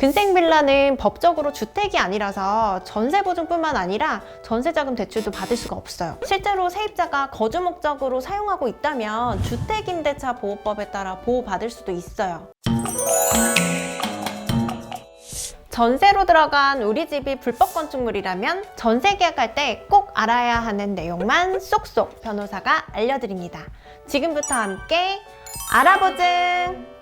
근생 빌라는 법적으로 주택이 아니라서 전세 보증뿐만 아니라 전세 자금 대출도 받을 수가 없어요. 실제로 세입자가 거주 목적으로 사용하고 있다면 주택임대차 보호법에 따라 보호받을 수도 있어요. 전세로 들어간 우리 집이 불법 건축물이라면 전세 계약할 때 꼭 알아야 하는 내용만 쏙쏙 변호사가 알려드립니다. 지금부터 함께 알아보증!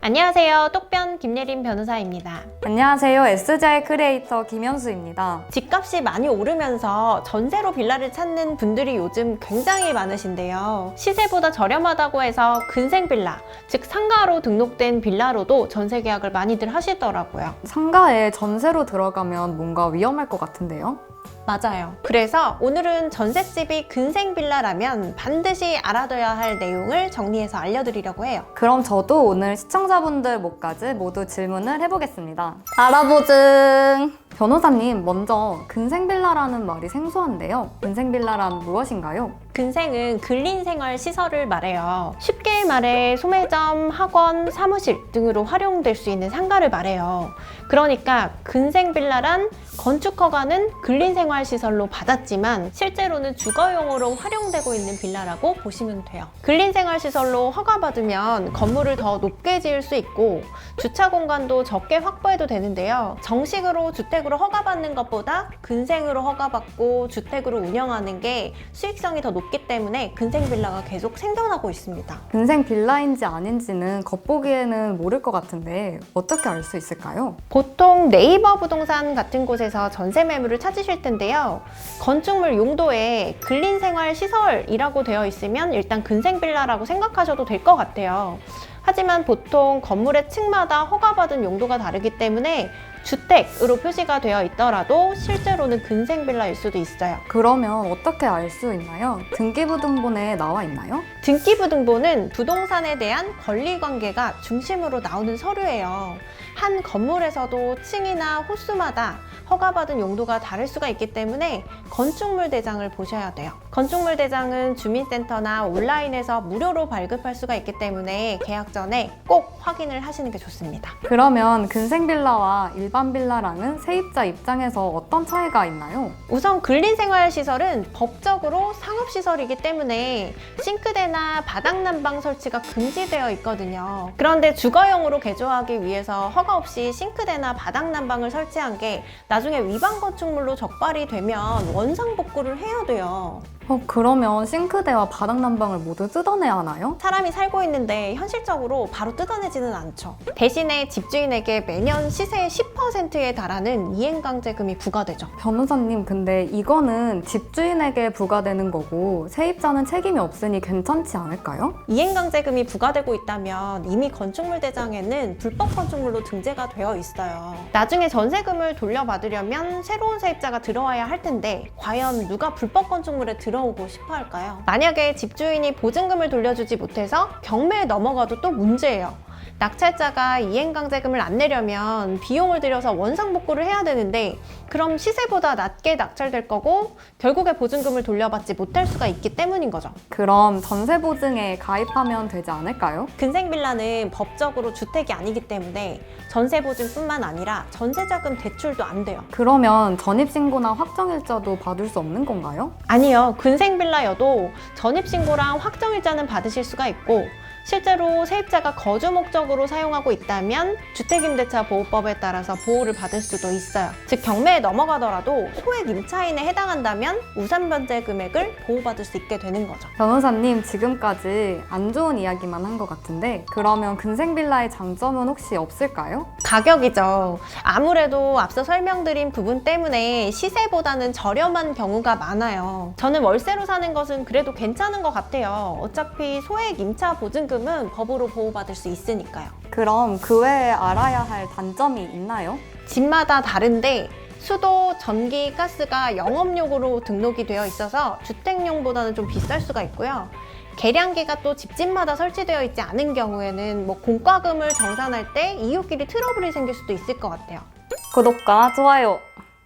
안녕하세요. 똑변 김예린 변호사입니다. 안녕하세요. SJ 크리에이터 김현수입니다. 집값이 많이 오르면서 전세로 빌라를 찾는 분들이 요즘 굉장히 많으신데요. 시세보다 저렴하다고 해서 근생 빌라, 즉 상가로 등록된 빌라로도 전세 계약을 많이들 하시더라고요. 상가에 전세로 들어가면 뭔가 위험할 것 같은데요? 맞아요. 그래서 오늘은 전셋집이 근생 빌라라면 반드시 알아둬야 할 내용을 정리해서 알려드리려고 해요. 그럼 저도 오늘 시청자분들 목까지 모두 질문을 해보겠습니다. 알아보증! 변호사님, 먼저 근생빌라라는 말이 생소한데요. 근생빌라란 무엇인가요? 근생은 근린생활 시설을 말해요. 쉽게 말해 소매점, 학원, 사무실 등으로 활용될 수 있는 상가를 말해요. 그러니까 근생 빌라란 건축 허가는 근린생활 시설로 받았지만 실제로는 주거용으로 활용되고 있는 빌라라고 보시면 돼요. 근린생활 시설로 허가받으면 건물을 더 높게 지을 수 있고 주차 공간도 적게 확보해도 되는데요. 정식으로 주택 으로 허가받는 것보다 근생으로 허가받고 주택으로 운영하는 게 수익성이 더 높기 때문에 근생 빌라가 계속 생겨나고 있습니다. 근생 빌라인지 아닌지는 겉보기에는 모를 것 같은데 어떻게 알 수 있을까요? 보통 네이버 부동산 같은 곳에서 전세 매물을 찾으실 텐데요. 건축물 용도에 근린생활 시설이라고 되어 있으면 일단 근생 빌라라고 생각하셔도 될 것 같아요. 하지만 보통 건물의 층마다 허가받은 용도가 다르기 때문에 주택으로 표시가 되어 있더라도 실제로는 근생 빌라일 수도 있어요. 그러면 어떻게 알 수 있나요? 등기부등본에 나와 있나요? 등기부등본은 부동산에 대한 권리관계가 중심으로 나오는 서류예요. 한 건물에서도 층이나 호수마다 허가받은 용도가 다를 수가 있기 때문에 건축물 대장을 보셔야 돼요. 건축물 대장은 주민센터나 온라인에서 무료로 발급할 수가 있기 때문에 계약 전에 꼭 확인을 하시는 게 좋습니다. 그러면 근생빌라와 일반 빌라랑은 세입자 입장에서 어떤 차이가 있나요? 우선 근린생활시설은 법적으로 상업시설이기 때문에 싱크대나 바닥난방 설치가 금지되어 있거든요. 그런데 주거용으로 개조하기 위해서 허가 없이 싱크대나 바닥 난방을 설치한 게 나중에 위반 건축물로 적발이 되면 원상 복구를 해야 돼요. 어, 그러면 싱크대와 바닥난방을 모두 뜯어내야 하나요? 사람이 살고 있는데 현실적으로 바로 뜯어내지는 않죠. 대신에 집주인에게 매년 시세의 10%에 달하는 이행강제금이 부과되죠. 변호사님, 근데 이거는 집주인에게 부과되는 거고 세입자는 책임이 없으니 괜찮지 않을까요? 이행강제금이 부과되고 있다면 이미 건축물 대장에는 불법 건축물로 등재가 되어 있어요. 나중에 전세금을 돌려받으려면 새로운 세입자가 들어와야 할 텐데 과연 누가 불법 건축물에 들어 오고 싶어 할까요? 만약에 집주인이 보증금을 돌려주지 못해서 경매에 넘어가도 또 문제예요. 낙찰자가 이행강제금을 안 내려면 비용을 들여서 원상복구를 해야 되는데 그럼 시세보다 낮게 낙찰될 거고 결국에 보증금을 돌려받지 못할 수가 있기 때문인 거죠. 그럼 전세 보증에 가입하면 되지 않을까요? 근생빌라는 법적으로 주택이 아니기 때문에 전세 보증뿐만 아니라 전세자금 대출도 안 돼요. 그러면 전입신고나 확정일자도 받을 수 없는 건가요? 아니요. 근생빌라여도 전입신고랑 확정일자는 받으실 수가 있고 실제로 세입자가 거주 목적으로 사용하고 있다면 주택임대차 보호법에 따라서 보호를 받을 수도 있어요. 즉 경매에 넘어가더라도 소액 임차인에 해당한다면 우선변제 금액을 보호받을 수 있게 되는 거죠. 변호사님, 지금까지 안 좋은 이야기만 한 것 같은데 그러면 근생빌라의 장점은 혹시 없을까요? 가격이죠. 아무래도 앞서 설명드린 부분 때문에 시세보다는 저렴한 경우가 많아요. 저는 월세로 사는 것은 그래도 괜찮은 것 같아요. 어차피 소액 임차 보증금 은 법으로 보호받을 수 있으니까요. 그럼 그 외에 알아야 할 단점이 있나요? 집마다 다른데 수도, 전기, 가스가 영업용으로 등록이 되어 있어서 주택용보다는 좀 비쌀 수가 있고요. 계량기가 또 집집마다 설치되어 있지 않은 경우에는 뭐 공과금을 정산할 때 이웃끼리 트러블이 생길 수도 있을 것 같아요. 구독과 좋아요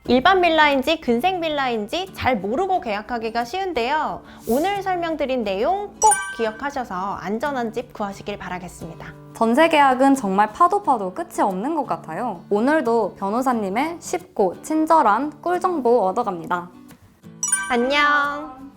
일반 빌라인지 근생 빌라인지 잘 모르고 계약하기가 쉬운데요. 오늘 설명드린 내용 꼭 기억하셔서 안전한 집 구하시길 바라겠습니다. 전세 계약은 정말 파도 파도 끝이 없는 것 같아요. 오늘도 변호사님의 쉽고 친절한 꿀 정보 얻어갑니다. 안녕!